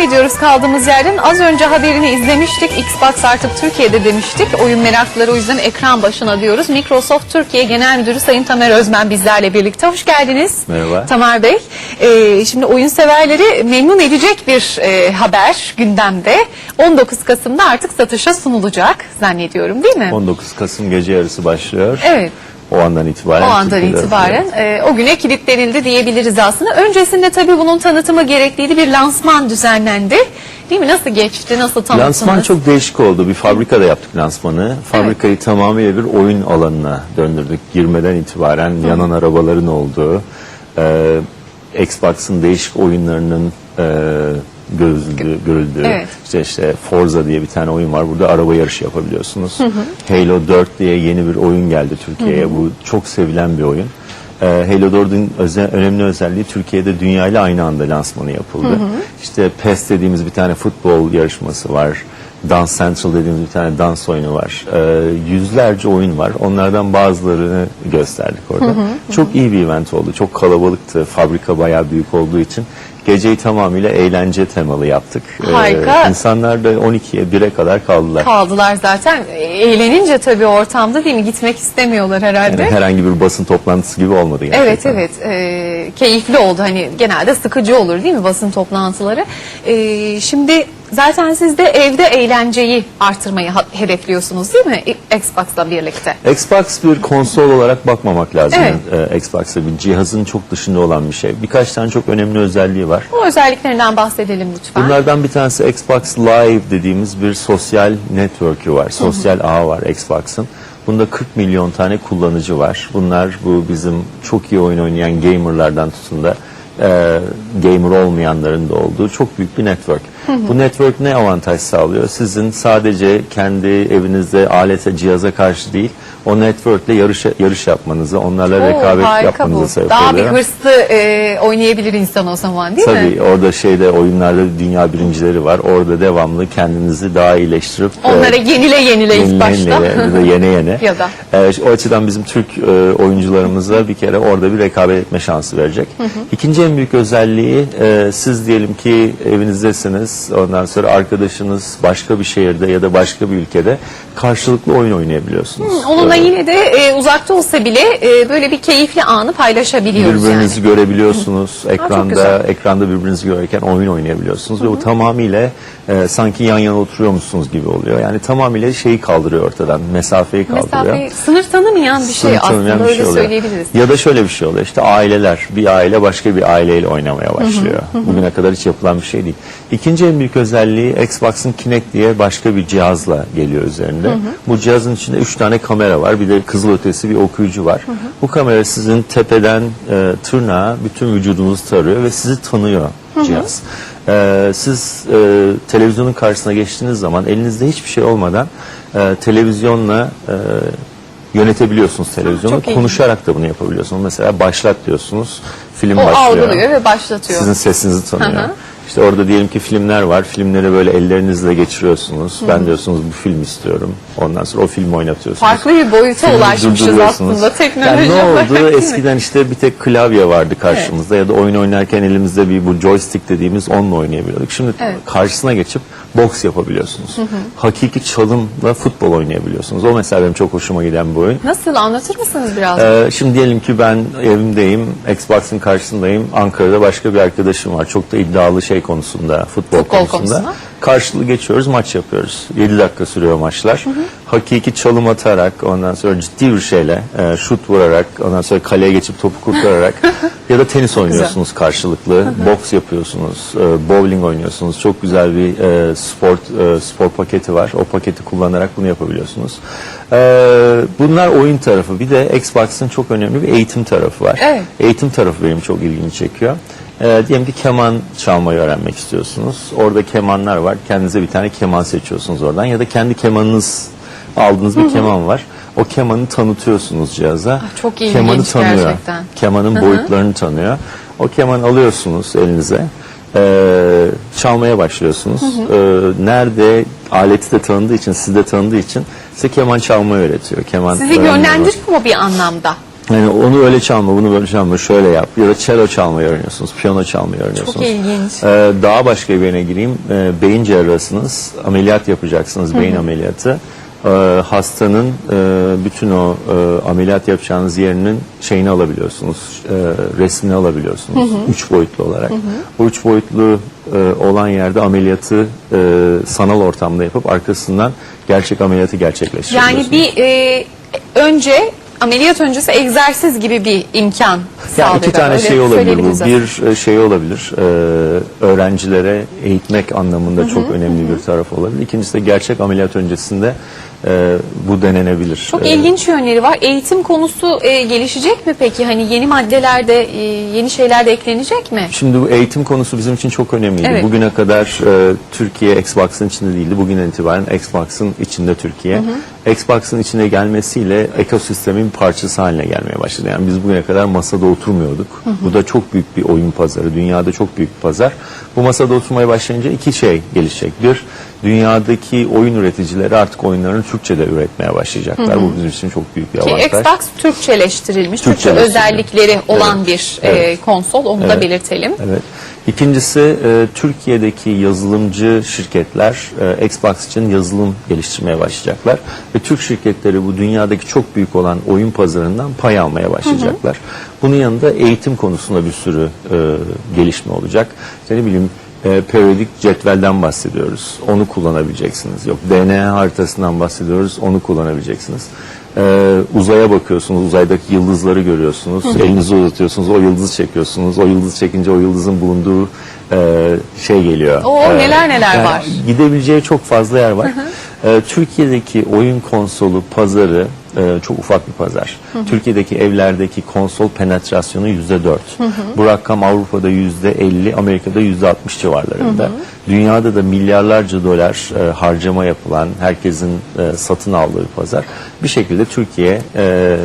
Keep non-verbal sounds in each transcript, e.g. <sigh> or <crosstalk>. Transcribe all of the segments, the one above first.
devam ediyoruz kaldığımız yerden. Az önce haberini izlemiştik. Xbox artık Türkiye'de demiştik. Oyun meraklıları o yüzden ekran başına diyoruz. Microsoft Türkiye Genel Müdürü Sayın Tamer Özmen bizlerle birlikte. Hoş geldiniz. Merhaba. Tamer Bey. Ee, şimdi oyun severleri memnun edecek bir e, haber gündemde. 19 Kasım'da artık satışa sunulacak zannediyorum değil mi? 19 Kasım gece yarısı başlıyor. Evet. O andan itibaren. O andan Türkiye'de itibaren e, o güne kilitlenildi diyebiliriz aslında. Öncesinde tabii bunun tanıtımı gerekliydi. Bir lansman düzenlendi. Değil mi? Nasıl geçti? Nasıl tanıttınız? Lansman çok değişik oldu. Bir fabrikada yaptık lansmanı. Fabrikayı tamamıyla bir oyun alanına döndürdük. Girmeden itibaren yanan arabaların olduğu, e, Xbox'ın değişik oyunlarının e, görüldüğü, görüldüğü. Evet. İşte, işte Forza diye bir tane oyun var. Burada araba yarışı yapabiliyorsunuz. Halo 4 diye yeni bir oyun geldi Türkiye'ye. Bu çok sevilen bir oyun. Ee, Halo 4'ün öze- önemli özelliği Türkiye'de dünya ile aynı anda lansmanı yapıldı. İşte PES dediğimiz bir tane futbol yarışması var. Dance Central dediğimiz bir tane dans oyunu var. Ee, yüzlerce oyun var. Onlardan bazılarını gösterdik orada. Çok iyi bir event oldu. Çok kalabalıktı. Fabrika bayağı büyük olduğu için. Geceyi tamamıyla eğlence temalı yaptık. Ee, Harika. insanlar da 12'ye 1'e kadar kaldılar. kaldılar zaten. E, Eğlenince tabii ortamda değil mi? Gitmek istemiyorlar herhalde. Yani herhangi bir basın toplantısı gibi olmadı gerçekten. Evet evet e, keyifli oldu hani genelde sıkıcı olur değil mi basın toplantıları. E, şimdi zaten siz de evde eğlenceyi artırmayı hedefliyorsunuz değil mi Xbox'la birlikte? Xbox bir konsol olarak bakmamak lazım. Evet. Ee, Xbox'a bir cihazın çok dışında olan bir şey. Birkaç tane çok önemli özelliği var. Bu özelliklerinden bahsedelim lütfen. Bunlardan bir tanesi Xbox Live dediğimiz bir sosyal network'ü var. Sosyal ağ var Xbox'ın. Bunda 40 milyon tane kullanıcı var. Bunlar bu bizim çok iyi oyun oynayan gamerlardan tutun da e, gamer olmayanların da olduğu çok büyük bir network. Bu network ne avantaj sağlıyor? Sizin sadece kendi evinizde alete, cihaza karşı değil, o network'le yarış yarış yapmanızı, onlarla Oo, rekabet harika yapmanızı bu. sebep Daha bir oluyor. hırslı e, oynayabilir insan o zaman değil mi? Tabii orada şeyde oyunlarda dünya birincileri var. Orada devamlı kendinizi daha iyileştirip Onlara e, yenile yenile ilk başta. yenile, ya da yene yene. <laughs> Ya da. E, o açıdan bizim Türk e, oyuncularımıza bir kere orada bir rekabet etme şansı verecek. İkinci en büyük özelliği e, siz diyelim ki evinizdesiniz. Ondan sonra arkadaşınız başka bir şehirde ya da başka bir ülkede karşılıklı oyun oynayabiliyorsunuz. Onunla E, yine de e, uzakta olsa bile e, böyle bir keyifli anı paylaşabiliyoruz Birbirinizi yani. görebiliyorsunuz. çok Ekranda güzel. ekranda birbirinizi görürken oyun oynayabiliyorsunuz ve bu tamamıyla e, sanki yan yana oturuyormuşsunuz gibi oluyor. Yani tamamıyla şeyi kaldırıyor ortadan. Mesafeyi kaldırıyor. Mesafe, sınır tanımayan bir şey Sınır aslında bir şey öyle oluyor. söyleyebiliriz. Ya da şöyle bir şey oluyor. İşte aileler, bir aile başka bir aileyle oynamaya başlıyor. Bugüne kadar hiç yapılan bir şey değil. İkinci en büyük özelliği Xbox'ın Kinect diye başka bir cihazla geliyor üzerinde. Bu cihazın içinde üç tane kamera var. Bir de kızılötesi bir okuyucu var. Bu kamera sizin tepeden e, tırnağa bütün vücudunuzu tarıyor ve sizi tanıyor cihaz. E, siz e, televizyonun karşısına geçtiğiniz zaman elinizde hiçbir şey olmadan e, televizyonla e, yönetebiliyorsunuz televizyonu. çok iyi. Konuşarak da bunu yapabiliyorsunuz. Mesela başlat diyorsunuz. Film O başlıyor. algılıyor ve başlatıyor. Sizin sesinizi tanıyor. Hı hı. İşte orada diyelim ki filmler var. Filmleri böyle ellerinizle geçiriyorsunuz. Ben diyorsunuz bu film istiyorum. Ondan sonra o filmi oynatıyorsunuz. Farklı bir boyuta Filmi ulaşmışız aslında teknoloji Yani ne olarak, oldu? Eskiden işte bir tek klavye vardı karşımızda ya da oyun oynarken elimizde bir bu joystick dediğimiz onunla oynayabiliyorduk. Şimdi Evet. karşısına geçip boks yapabiliyorsunuz. Hakiki çalımla futbol oynayabiliyorsunuz. O mesela benim çok hoşuma giden bir oyun. Nasıl anlatır mısınız biraz? Ee, şimdi diyelim ki ben evimdeyim, Xbox'ın karşısındayım. Ankara'da başka bir arkadaşım var. Çok da iddialı şey konusunda, futbol, Futbol konusunda. konusunda. Karşılığı geçiyoruz, maç yapıyoruz. 7 dakika sürüyor maçlar. Hakiki çalım atarak, ondan sonra ciddi bir şeyle, e, şut vurarak, ondan sonra kaleye geçip topu kurtararak <laughs> ya da tenis oynuyorsunuz karşılıklı, boks yapıyorsunuz, e, bowling oynuyorsunuz. Çok güzel bir e, spor e, spor paketi var. O paketi kullanarak bunu yapabiliyorsunuz. E, bunlar oyun tarafı. Bir de Xbox'ın çok önemli bir eğitim tarafı var. Evet. Eğitim tarafı benim çok ilgimi çekiyor. Ee, diyelim ki keman çalmayı öğrenmek istiyorsunuz. Orada kemanlar var. Kendinize bir tane keman seçiyorsunuz oradan. Ya da kendi kemanınız aldığınız bir keman var. O kemanı tanıtıyorsunuz cihaza. Ah, çok ilginç Kemanı tanıyor. gerçekten. Kemanın boyutlarını tanıyor. O kemanı alıyorsunuz elinize. Ee, çalmaya başlıyorsunuz. Ee, nerede aleti de tanıdığı için, sizi de tanıdığı için size keman çalmayı öğretiyor. Keman Sizi öğrenmeyi yönlendiriyor mu bir anlamda? Yani onu öyle çalma, bunu böyle çalma, şöyle yap. Ya da cello çalmayı öğreniyorsunuz, piyano çalmayı öğreniyorsunuz. Çok ilginç. Ee, daha başka bir yerine gireyim. Ee, beyin cerrahısınız, ameliyat yapacaksınız, beyin ameliyatı. Ee, hastanın e, bütün o e, ameliyat yapacağınız yerinin şeyini alabiliyorsunuz, e, resmini alabiliyorsunuz. Üç boyutlu olarak. O üç boyutlu e, olan yerde ameliyatı e, sanal ortamda yapıp arkasından gerçek ameliyatı gerçekleştiriyorsunuz. Yani bir e, önce ameliyat öncesi egzersiz gibi bir imkan Ya sağlıyor. iki tane Öyle şey olabilir bu. Bir e, şey olabilir, e, öğrencilere eğitmek anlamında çok önemli bir taraf olabilir. İkincisi de gerçek ameliyat öncesinde e, bu denenebilir. Çok E, ilginç yönleri var. Eğitim konusu e, gelişecek mi peki? Hani yeni maddelerde, e, yeni şeyler de eklenecek mi? Şimdi bu eğitim konusu bizim için çok önemliydi. Evet. Bugüne kadar e, Türkiye Xbox'ın içinde değildi. Bugünden itibaren Xbox'ın içinde Türkiye. Xbox'ın içine gelmesiyle ekosistemin parçası haline gelmeye başladı. Yani biz bugüne kadar masada oturmuyorduk. Bu da çok büyük bir oyun pazarı. Dünyada çok büyük bir pazar. Bu masada oturmaya başlayınca iki şey gelişecek. Bir, dünyadaki oyun üreticileri artık oyunlarını Türkçe'de üretmeye başlayacaklar. Bu bizim için çok büyük bir Ki avantaj. Xbox Türkçeleştirilmiş, Türkçe özellikleri olan Evet. bir e, Evet. konsol. Onu da Evet. belirtelim. Evet. İkincisi e, Türkiye'deki yazılımcı şirketler e, Xbox için yazılım geliştirmeye başlayacaklar ve Türk şirketleri bu dünyadaki çok büyük olan oyun pazarından pay almaya başlayacaklar. Bunun yanında eğitim konusunda bir sürü e, gelişme olacak. İşte ne bileyim e, periyodik cetvelden bahsediyoruz. Onu kullanabileceksiniz. Yok DNA haritasından bahsediyoruz. Onu kullanabileceksiniz. Ee, uzaya bakıyorsunuz, uzaydaki yıldızları görüyorsunuz, elinizi uzatıyorsunuz, o yıldızı çekiyorsunuz, o yıldızı çekince o yıldızın bulunduğu e, şey geliyor. Oo, Ee, neler neler yani var. Gidebileceği çok fazla yer var. Ee, Türkiye'deki oyun konsolu pazarı e, çok ufak bir pazar. Türkiye'deki evlerdeki konsol penetrasyonu yüzde dört. Bu rakam Avrupa'da yüzde elli, Amerika'da yüzde altmış civarlarında. Dünyada da milyarlarca dolar e, harcama yapılan, herkesin e, satın aldığı bir pazar. Bir şekilde Türkiye e,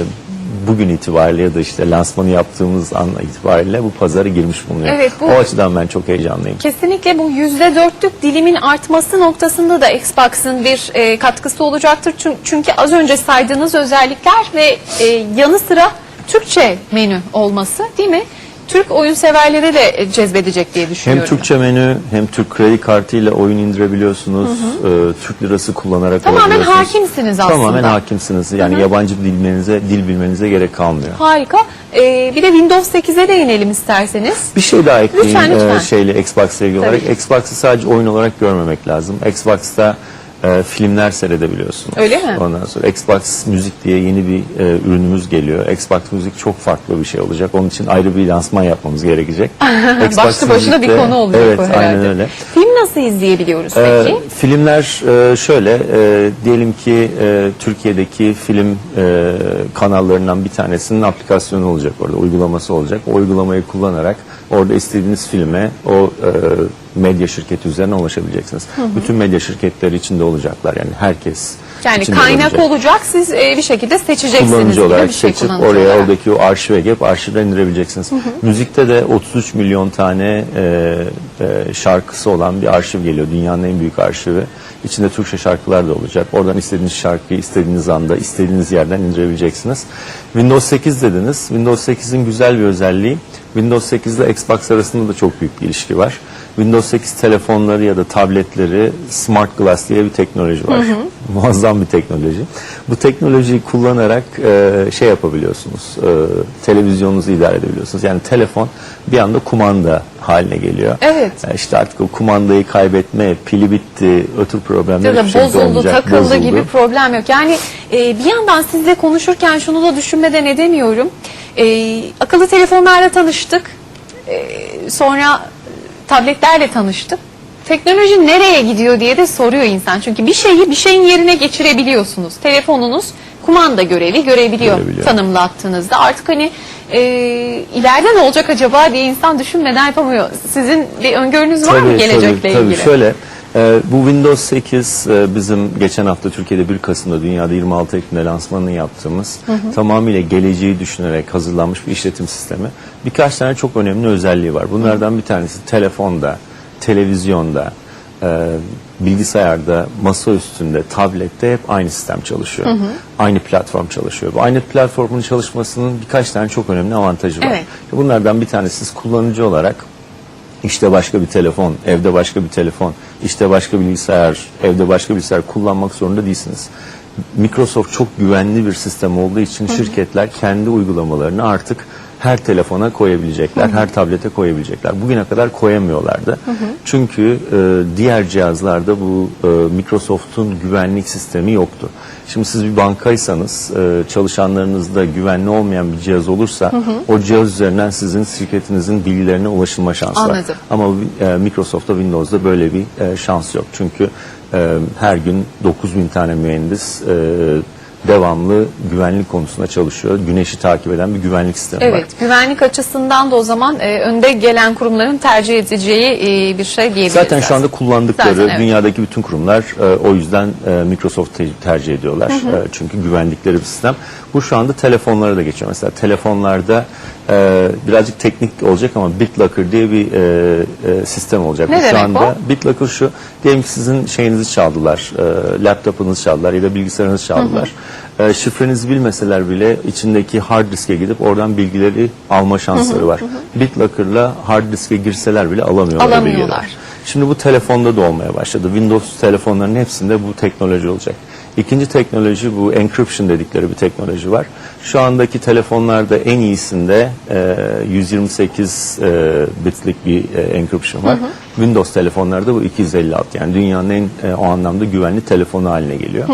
bugün itibariyle ya da işte lansmanı yaptığımız an itibariyle bu pazara girmiş bulunuyor. Evet, bu- O açıdan ben çok heyecanlıyım. Kesinlikle bu yüzde dörtlük dilimin artması noktasında da Xbox'ın bir e, katkısı olacaktır. Çün- Çünkü az önce saydığınız özellikler ve e, yanı sıra Türkçe menü olması değil mi? Türk oyun severleri de e, cezbedecek diye Hem düşünüyorum. Türkçe menü hem Türk kredi kartıyla oyun indirebiliyorsunuz. Ee, Türk lirası kullanarak Tamamen hakimsiniz aslında. Tamamen hakimsiniz. Yani yabancı dil bilmenize, dil bilmenize gerek kalmıyor. Harika. E, bir de Windows 8'e değinelim isterseniz. Bir şey daha ekleyeyim Lütfen, lütfen. e, şeyle Xbox'la ilgili olarak. Tabii. Xbox'ı sadece oyun olarak görmemek lazım. Xbox'ta e, filmler seyredebiliyorsunuz. Öyle mi? Ondan sonra Xbox Müzik diye yeni bir e, ürünümüz geliyor. Xbox Müzik çok farklı bir şey olacak. Onun için ayrı bir lansman yapmamız gerekecek. <laughs> Xbox Başlı başına bir konu olacak evet, bu herhalde. aynen öyle. Film nasıl izleyebiliyoruz Ee, peki? filmler e, şöyle e, diyelim ki e, Türkiye'deki film e, kanallarından bir tanesinin aplikasyonu olacak orada uygulaması olacak. O uygulamayı kullanarak orada istediğiniz filme o e, medya şirketi üzerinden ulaşabileceksiniz. Bütün medya şirketleri içinde olacaklar yani herkes Yani kaynak olacak. olacak siz e, bir şekilde seçeceksiniz kullanıcı olarak bir şey seçip kullanıcı oraya olarak. oradaki o arşive gelip arşivden indirebileceksiniz. Müzikte de 33 milyon tane e, e, şarkısı olan bir arşiv geliyor. Dünyanın en büyük arşivi. İçinde Türkçe şarkılar da olacak. Oradan istediğiniz şarkıyı istediğiniz anda istediğiniz yerden indirebileceksiniz. Windows 8 dediniz. Windows 8'in güzel bir özelliği Windows 8 ile Xbox arasında da çok büyük bir ilişki var. Windows 8 telefonları ya da tabletleri Smart Glass diye bir teknoloji var. Muazzam bir teknoloji. Bu teknolojiyi kullanarak e, şey yapabiliyorsunuz. E, televizyonunuzu idare edebiliyorsunuz. Yani telefon bir anda kumanda haline geliyor. Evet. E, işte artık o kumandayı kaybetme, pili bitti, ötür problemler hiçbir şekilde bozuldu, olmayacak, takıldı bozuldu. gibi problem yok. Yani e, bir yandan sizle konuşurken şunu da düşünmeden edemiyorum. E, akıllı telefonlarla tanıştık. E, sonra tabletlerle tanıştık. Teknoloji nereye gidiyor diye de soruyor insan. Çünkü bir şeyi bir şeyin yerine geçirebiliyorsunuz. Telefonunuz kumanda görevi görebiliyor, Görebiliyor. tanımlattığınızda. Artık hani e, ileride ne olacak acaba diye insan düşünmeden yapamıyor. Sizin bir öngörünüz var mı gelecekle tabii, ilgili? Tabii şöyle e, bu Windows 8 e, bizim geçen hafta Türkiye'de 1 Kasım'da dünyada 26 Ekim'de lansmanını yaptığımız tamamıyla geleceği düşünerek hazırlanmış bir işletim sistemi. Birkaç tane çok önemli özelliği var. Bunlardan bir tanesi telefonda, televizyonda, e, bilgisayarda, masa üstünde, tablette hep aynı sistem çalışıyor. Aynı platform çalışıyor. Bu aynı platformun çalışmasının birkaç tane çok önemli avantajı var. Evet. Bunlardan bir tanesi siz kullanıcı olarak işte başka bir telefon, evde başka bir telefon, işte başka bilgisayar, evde başka bilgisayar kullanmak zorunda değilsiniz. Microsoft çok güvenli bir sistem olduğu için şirketler kendi uygulamalarını artık her telefona koyabilecekler, her tablete koyabilecekler. Bugüne kadar koyamıyorlardı. Çünkü e, diğer cihazlarda bu e, Microsoft'un güvenlik sistemi yoktu. Şimdi siz bir bankaysanız e, çalışanlarınızda güvenli olmayan bir cihaz olursa o cihaz üzerinden sizin şirketinizin bilgilerine ulaşılma şansı var. Anladım. Ama e, Microsoft'ta Windows'da böyle bir e, şans yok. Çünkü e, her gün 9000 tane mühendis e, devamlı güvenlik konusunda çalışıyor. Güneşi takip eden bir güvenlik sistemi var. Evet, güvenlik açısından da o zaman e, önde gelen kurumların tercih edeceği e, bir şey diyebiliriz. Zaten şu anda kullandıkları Zaten evet. dünyadaki bütün kurumlar e, o yüzden e, Microsoft te- tercih ediyorlar. E, çünkü güvendikleri bir sistem. Bu şu anda telefonlara da geçiyor. Mesela telefonlarda e, birazcık teknik olacak ama BitLocker diye bir e, e, sistem olacak. Ne Bu şu demek anda BitLocker şu. Diyelim ki sizin şeyinizi çaldılar. E, laptopunuzu çaldılar ya da bilgisayarınızı çaldılar. E, şifrenizi bilmeseler bile içindeki hard diske gidip oradan bilgileri alma şansları var. BitLocker'la hard diske girseler bile alamıyorlar. o bilgileri. Alamıyorlar. Şimdi bu telefonda da olmaya başladı. Windows telefonların hepsinde bu teknoloji olacak. İkinci teknoloji bu encryption dedikleri bir teknoloji var. Şu andaki telefonlarda en iyisinde e, 128 e, bitlik bir e, encryption var. Windows telefonlarda bu 256 yani dünyanın en e, o anlamda güvenli telefonu haline geliyor.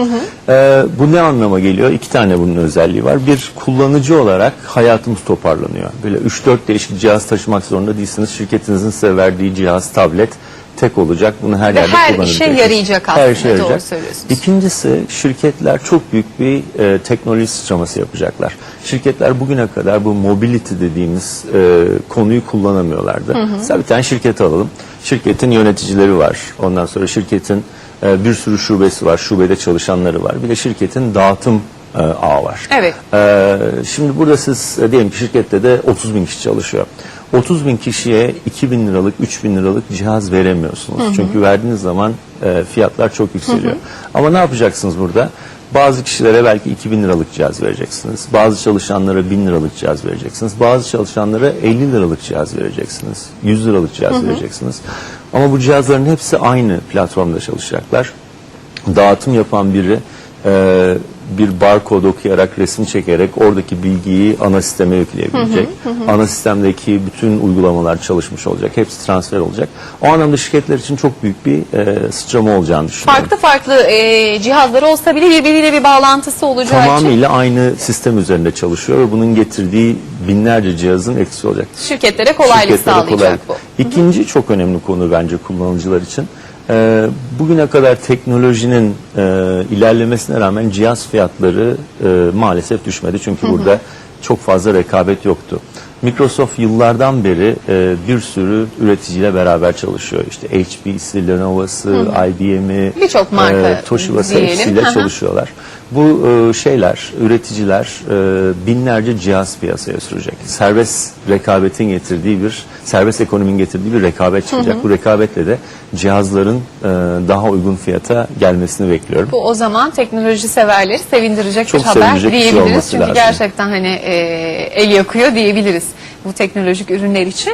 E, bu ne anlama geliyor? İki tane bunun özelliği var. Bir kullanıcı olarak hayatımız toparlanıyor. Böyle 3-4 değişik cihaz taşımak zorunda değilsiniz. Şirketinizin size verdiği cihaz, tablet tek olacak. Bunu her Ve yerde her kullanabileceksiniz. işe yarayacak Her aslında, işe doğru yarayacak. söylüyorsunuz. İkincisi şirketler çok büyük bir e, teknoloji sıçraması yapacaklar. Şirketler bugüne kadar bu mobility dediğimiz e, konuyu kullanamıyorlardı. Mesela bir tane şirket alalım. Şirketin yöneticileri var. Ondan sonra şirketin e, bir sürü şubesi var. Şubede çalışanları var. Bir de şirketin dağıtım e, ağı var. Evet. Ee, şimdi burada siz e, diyelim ki şirkette de 30 bin kişi çalışıyor. 30 bin kişiye 2 bin liralık, 3 bin liralık cihaz veremiyorsunuz. Çünkü verdiğiniz zaman e, fiyatlar çok yükseliyor. Ama ne yapacaksınız burada? Bazı kişilere belki 2 bin liralık cihaz vereceksiniz. Bazı çalışanlara 1000 liralık cihaz vereceksiniz. Bazı çalışanlara 50 liralık cihaz vereceksiniz. 100 liralık cihaz vereceksiniz. Ama bu cihazların hepsi aynı platformda çalışacaklar dağıtım yapan biri e, bir barkod okuyarak, resim çekerek oradaki bilgiyi ana sisteme yükleyebilecek. Ana sistemdeki bütün uygulamalar çalışmış olacak. Hepsi transfer olacak. O anlamda şirketler için çok büyük bir e, sıçrama olacağını düşünüyorum. Farklı farklı e, cihazları olsa bile birbiriyle bir bağlantısı olacağı için Tamamıyla aynı sistem üzerinde çalışıyor ve bunun getirdiği binlerce cihazın etkisi olacak. şirketlere kolaylık Şirketlere sağlayacak kolaylık. bu. İkinci çok önemli konu bence kullanıcılar için. Ee, bugüne kadar teknolojinin e, ilerlemesine rağmen cihaz fiyatları e, maalesef düşmedi. Çünkü burada çok fazla rekabet yoktu. Microsoft yıllardan beri e, bir sürü üreticiyle beraber çalışıyor. İşte HP'si, Lenovo'sı, IBM'i, Birçok marka Toshiba'sı diyelim. hepsiyle Hı hı. çalışıyorlar. Bu e, şeyler, üreticiler e, binlerce cihaz piyasaya sürecek. Serbest rekabetin getirdiği bir, serbest ekonominin getirdiği bir rekabet çıkacak. Bu rekabetle de cihazların e, daha uygun fiyata gelmesini bekliyorum. Bu o zaman teknoloji severleri sevindirecek Çok bir haber sevinecek bir şey diyebiliriz. olması Çünkü lazım. gerçekten hani e, el yakıyor diyebiliriz bu teknolojik ürünler için.